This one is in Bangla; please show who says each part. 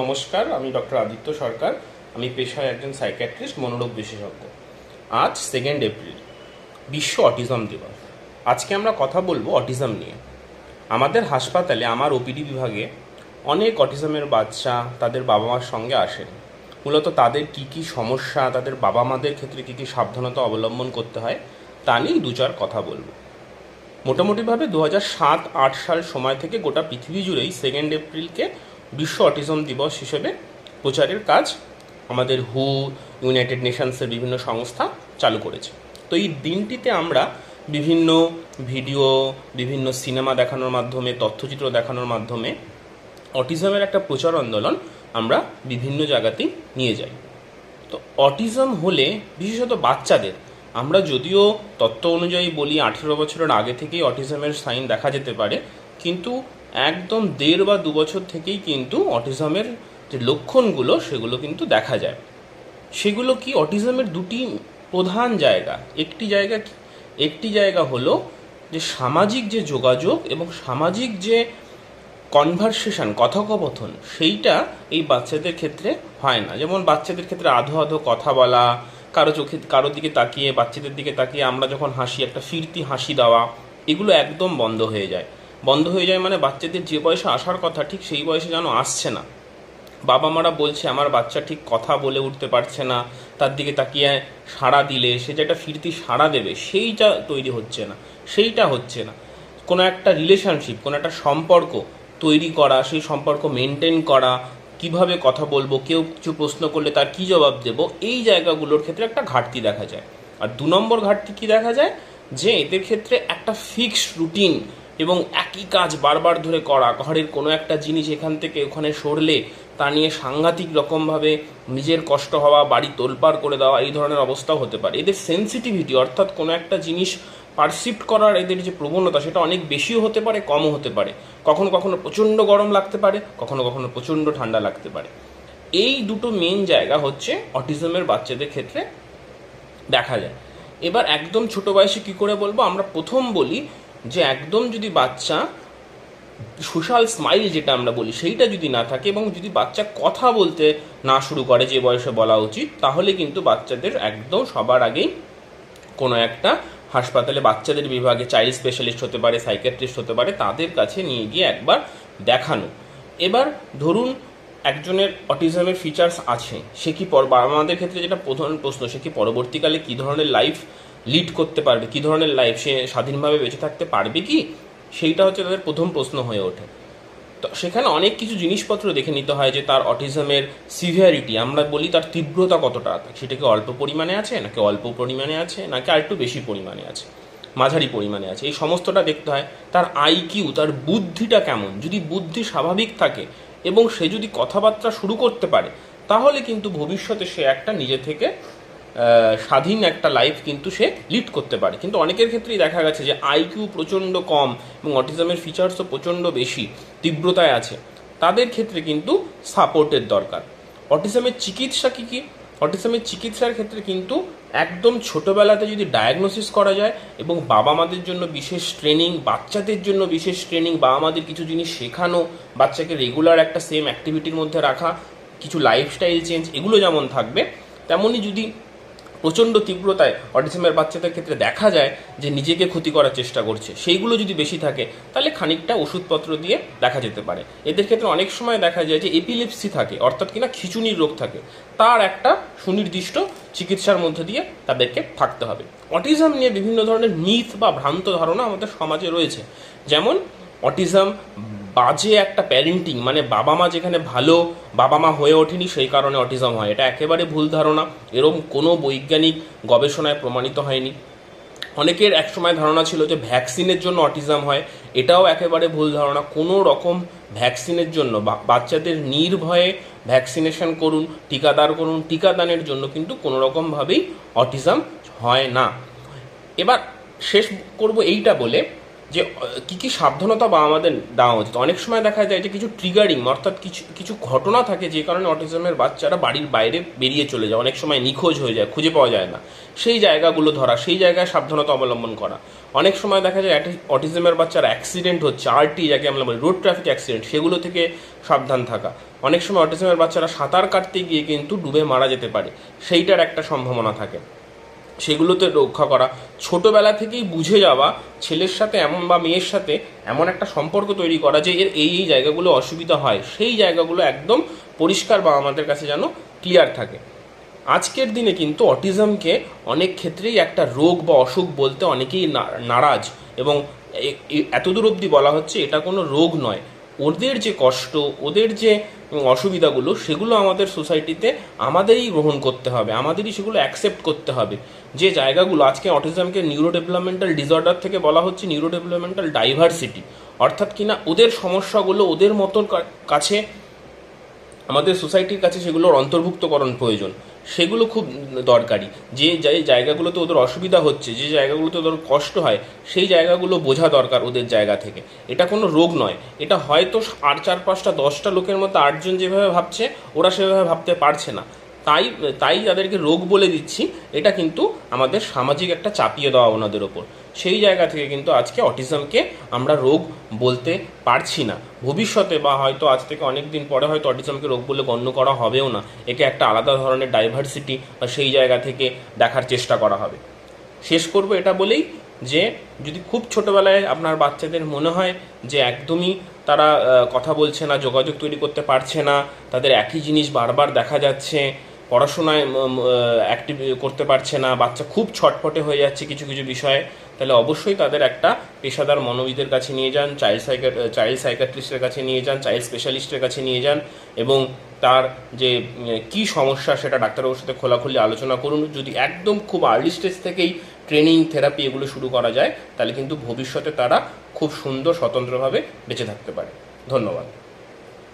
Speaker 1: নমস্কার, আমি ডক্টর আদিত্য সরকার। আমি পেশায় একজন সাইকিয়াট্রিস্ট মনোরোগ বিশেষজ্ঞ। আজ সেকেন্ড এপ্রিল বিশ্ব অটিজম দিবস। আজকে আমরা কথা বলব অটিজম নিয়ে। আমাদের হাসপাতালে, আমার ওপিডি বিভাগে অনেক অটিজমের বাচ্চা তাদের বাবা মার সঙ্গে আসেন। মূলত তাদের কি কি সমস্যা, তাদের বাবা মাদের ক্ষেত্রে কি কি সাবধানতা অবলম্বন করতে হয়, তা নিয়ে দু চার কথা বলব। মোটামুটিভাবে দু হাজার সাত আট সাল সময় থেকে গোটা পৃথিবী জুড়েই সেকেন্ড এপ্রিলকে বিশ্ব অটিজম দিবস হিসেবে প্রচারের কাজ আমাদের হু, ইউনাইটেড নেশনসের বিভিন্ন সংস্থা চালু করেছে। তো এই দিনটিতে আমরা বিভিন্ন ভিডিও, বিভিন্ন সিনেমা দেখানোর মাধ্যমে, তথ্যচিত্র দেখানোর মাধ্যমে অটিজমের একটা প্রচার আন্দোলন আমরা বিভিন্ন জায়গাতেই নিয়ে যাই। তো অটিজম হলে, বিশেষত বাচ্চাদের, আমরা যদিও তত্ত্ব অনুযায়ী বলি আঠেরো বছরের আগে থেকেই অটিজমের সাইন দেখা যেতে পারে, কিন্তু একদম দেড় বা দু বছর থেকেই কিন্তু অটিজমের যে লক্ষণগুলো, সেগুলো কিন্তু দেখা যায়। সেগুলো কি অটিজমের দুটি প্রধান জায়গা? একটি জায়গা একটি জায়গা হলো যে সামাজিক যে যোগাযোগ এবং সামাজিক যে কনভারসেশন কথোপকথন, সেইটা এই বাচ্চাদের ক্ষেত্রে হয় না। যেমন বাচ্চাদের ক্ষেত্রে আধো আধো কথা বলা, কারও চোখে, কারও দিকে তাকিয়ে, বাচ্চাদের দিকে তাকিয়ে আমরা যখন হাসি, একটা ফিরতি হাসি দেওয়া, এগুলো একদম বন্ধ হয়ে যায়। বন্ধ হয়ে যায় মানে বাচ্চাদের যে বয়সে আসার কথা, ঠিক সেই বয়সে যেন আসছে না। বাবা মারা বলছে, আমার বাচ্চা ঠিক কথা বলে উঠতে পারছে না। তার দিকে তাকিয়ে সাড়া দিলে, সে যে একটা ফিরতি সাড়া দেবে, সেইটা তৈরি হচ্ছে না, সেইটা হচ্ছে না। কোনো একটা রিলেশনশিপ কোনো একটা সম্পর্ক তৈরি করা, সেই সম্পর্ক মেনটেন করা, কীভাবে কথা বলব, কেউ কিছু প্রশ্ন করলে তার কি জবাব দেব, এই জায়গাগুলোর ক্ষেত্রে একটা ঘাটতি দেখা যায়। আর দু নম্বর ঘাটতি কি দেখা যায়? যে এদের ক্ষেত্রে একটা ফিক্সড রুটিন এবং একই কাজ বারবার ধরে করা। ঘরের কোনো একটা জিনিস এখান থেকে ওখানে সরলে তা নিয়ে সাংঘাতিক রকমভাবে নিজের কষ্ট হওয়া, বাড়ি তোলপাড় করে দেওয়া এই ধরনের অবস্থাও হতে পারে। এদের সেন্সিটিভিটি অর্থাৎ কোনো একটা জিনিস পারসিপ্ট করার এদের যে প্রবণতা সেটা অনেক বেশিও হতে পারে, কমও হতে পারে। কখনো কখনো প্রচণ্ড গরম লাগতে পারে, কখনো কখনো প্রচণ্ড ঠান্ডা লাগতে পারে। এই দুটো মেন জায়গা হচ্ছে অটিজমের বাচ্চাদের ক্ষেত্রে দেখা যায়। এবার একদম ছোট বয়সে কি করে বলব? আমরা প্রথম বলি যে একদম যদি বাচ্চা সোশ্যাল স্মাইল যেটা আমরা বলি, সেইটা যদি না থাকে এবং যদি বাচ্চা কথা বলতে না শুরু করে যে বয়সে বলা উচিত, তাহলে কিন্তু বাচ্চাদের একদম সবার আগেই কোনো একটা হাসপাতালে বাচ্চাদের বিভাগে চাইল্ড স্পেশালিস্ট হতে পারে সাইকিয়াট্রিস্ট হতে পারে, তাদের কাছে নিয়ে গিয়ে একবার দেখানো। এবার ধরুন একজনের অটিজমের ফিচার্স আছে, সে কি পর বাবা মাদের ক্ষেত্রে যেটা প্রধান প্রশ্ন, সে কি পরবর্তীকালে কী ধরনের লাইফ লিড করতে পারবে, কী ধরনের লাইফ সে স্বাধীনভাবে বেঁচে থাকতে পারবে কি? সেইটা হচ্ছে তাদের প্রথম প্রশ্ন হয়ে ওঠে। তো সেখানে অনেক কিছু জিনিসপত্র দেখে নিতে হয় যে তার অটিজমের সিভিয়ারিটি আমরা বলি তার তীব্রতা কতটা, সেটা কি অল্প পরিমাণে আছে, নাকি অল্প পরিমাণে আছে, নাকি আর একটু বেশি পরিমাণে আছে, মাঝারি পরিমাণে আছে, এই সমস্তটা দেখতে হয় তার আইকিউ তার বুদ্ধিটা কেমন? যদি বুদ্ধি স্বাভাবিক থাকে এবং সে যদি কথাবার্তা শুরু করতে পারে, তাহলে কিন্তু ভবিষ্যতে সে একটা নিজে থেকে স্বাধীন একটা লাইফ কিন্তু সে লিড করতে পারে। কিন্তু অনেকের ক্ষেত্রেই দেখা গেছে যে আইকিউ প্রচণ্ড কম এবং অটিজমের ফিচার্সও প্রচণ্ড বেশি, তীব্রতায় আছে। তাদের ক্ষেত্রে কিন্তু সাপোর্টের দরকার। অটিজমের চিকিৎসা কী কী? অটিজমের চিকিৎসার ক্ষেত্রে কিন্তু একদম ছোটোবেলাতে যদি ডায়াগনোসিস করা যায় এবং বাবা মাদের জন্য বিশেষ ট্রেনিং বাচ্চাদের জন্য বিশেষ ট্রেনিং বাবা মাদের কিছু জিনিস শেখানো, বাচ্চাকে রেগুলার একটা সেম অ্যাক্টিভিটির মধ্যে রাখা, কিছু লাইফস্টাইল চেঞ্জ এগুলো যেমন থাকবে, তেমনই যদি প্রচণ্ড তীব্রতায় অটিজমের বাচ্চাদের ক্ষেত্রে দেখা যায় যে নিজেকে ক্ষতি করার চেষ্টা করছে। সেইগুলো যদি বেশি থাকে, তাহলে খানিকটা ওষুধপত্র দিয়ে দেখা যেতে পারে। এদের ক্ষেত্রে অনেক সময় দেখা যায় যে এপিলিপসি থাকে, অর্থাৎ কিনা খিচুনির রোগ থাকে। তার একটা সুনির্দিষ্ট চিকিৎসার মধ্যে দিয়ে তাদেরকে থাকতে হবে। অটিজম নিয়ে বিভিন্ন ধরনের মিথ বা ভ্রান্ত ধারণা আমাদের সমাজে রয়েছে। যেমন অটিজম বাজে একটা প্যারেন্টিং মানে বাবা মা যেখানে ভালো, বাবা মা হয়ে ওঠেনি সেই কারণে অটিজম হয়। এটা একেবারে ভুল ধারণা। এরম কোনো বৈজ্ঞানিক গবেষণায় প্রমাণিত হয়নি। অনেকের একসময় ধারণা ছিল যে ভ্যাকসিনের জন্য অটিজম হয়। এটাও একেবারে ভুল ধারণা। কোনো রকম ভ্যাকসিনের জন্য বাচ্চাদের নির্ভয়ে ভ্যাকসিনেশন করুন টিকাদার করুন, টিকাদানের জন্য কিন্তু কোনো রকমভাবেই অটিজম হয় না। এবার শেষ করব এইটা বলে যে কি কি সাবধানতা বা আমাদের দেওয়া উচিত? অনেক সময় দেখা যায় যে কিছু ট্রিগারিং অর্থাৎ কিছু কিছু ঘটনা থাকে যে কারণে অটিজমের বাচ্চারা বাড়ির বাইরে বেরিয়ে চলে যায়। অনেক সময় নিখোঁজ হয়ে যায়, খুঁজে পাওয়া যায় না। সেই জায়গাগুলো ধরা, সেই জায়গায় সাবধানতা অবলম্বন করা। অনেক সময় দেখা যায় অটিজমের বাচ্চার অ্যাক্সিডেন্ট হচ্ছে আরটি যাকে আমরা বলি রোড ট্রাফিক অ্যাক্সিডেন্ট সেগুলো থেকে সাবধান থাকা। অনেক সময় অটিজমের বাচ্চারা সাঁতার কাটতে গিয়ে কিন্তু ডুবে মারা যেতে পারে। সেইটার একটা সম্ভাবনা থাকে। সেগুলোতে রক্ষা করা। ছোটবেলা থেকেই বুঝে যাওয়া ছেলের সাথে এমন বা মেয়ের সাথে এমন একটা সম্পর্ক তৈরি করা যে এর এই এই জায়গাগুলো অসুবিধা হয়। সেই জায়গাগুলো একদম পরিষ্কার বা আমাদের কাছে যেন ক্লিয়ার থাকে। আজকের দিনে কিন্তু অটিজমকে অনেক ক্ষেত্রেই একটা রোগ বা অসুখ বলতে অনেকেই নারাজ এবং এতদূর অবধি বলা হচ্ছে এটা কোনো রোগ নয়। ওদের যে কষ্ট, ওদের যে অসুবিধাগুলো, সেগুলো আমাদের সোসাইটিতে আমাদেরই গ্রহণ করতে হবে, আমাদেরই সেগুলো অ্যাকসেপ্ট করতে হবে। যে জায়গাগুলো, আজকে অটিজমকে নিউরো ডেভেলপমেন্টাল ডিসঅর্ডার থেকে বলা হচ্ছে নিউরো ডেভেলপমেন্টাল ডাইভার্সিটি অর্থাৎ কিনা ওদের সমস্যাগুলো, ওদের মতন কাছে, আমাদের সোসাইটির কাছে সেগুলোর অন্তর্ভুক্তকরণ প্রয়োজন। সেগুলো খুব দরকারি। যে যে জায়গাগুলোতে ওদের অসুবিধা হচ্ছে, যে জায়গাগুলোতে ওদের কষ্ট হয়, সেই জায়গাগুলো বোঝা দরকার ওদের জায়গা থেকে। এটা কোনো রোগ নয়। এটা হয়তো আর চার পাঁচটা, দশটা লোকের মতো আটজন যেভাবে ভাবছে, ওরা সেভাবে ভাবতে পারছে না। তাই তাই তাদেরকে রোগ বলে দিচ্ছি, এটা কিন্তু আমাদের সামাজিক একটা চাপিয়ে দেওয়া ওনাদের ওপর। সেই জায়গা থেকে কিন্তু আজকে অটিজমকে আমরা রোগ বলতে পারছি না। ভবিষ্যতে বা হয়তো আজ থেকে অনেক দিন পরে হয়তো অটিজমকে রোগ বলে গণ্য করা হবেও না। একে একটা আলাদা ধরনের ডাইভার্সিটি বা সেই জায়গা থেকে দেখার চেষ্টা করা হবে। শেষ করব এটা বলেই যে, যদি খুব ছোটোবেলায় আপনার বাচ্চাদের মনে হয় যে একদমই তারা কথা বলছে না, যোগাযোগ তৈরি করতে পারছে না, তাদের একই জিনিস বারবার দেখা যাচ্ছে পড়াশোনায় অ্যাক্টিভ করতে পারছে না, বাচ্চা খুব ছটফটে হয়ে যাচ্ছে কিছু কিছু বিষয়ে, তাহলে অবশ্যই তাদের একটা পেশাদার মনোবিদের কাছে নিয়ে যান চাইল্ড সাইকা চাইল্ড সাইকাট্রিস্টের কাছে নিয়ে যান চাইল্ড স্পেশালিস্টের কাছে নিয়ে যান এবং তার যে কি সমস্যা সেটা ডাক্তারবাবুর সাথে খোলাখুলি আলোচনা করুন। যদি একদম খুব আর্লি স্টেজ থেকেই ট্রেনিং থেরাপি এগুলো শুরু করা যায়, তাহলে কিন্তু ভবিষ্যতে তারা খুব সুন্দর, স্বতন্ত্রভাবে বেঁচে থাকতে পারে। ধন্যবাদ।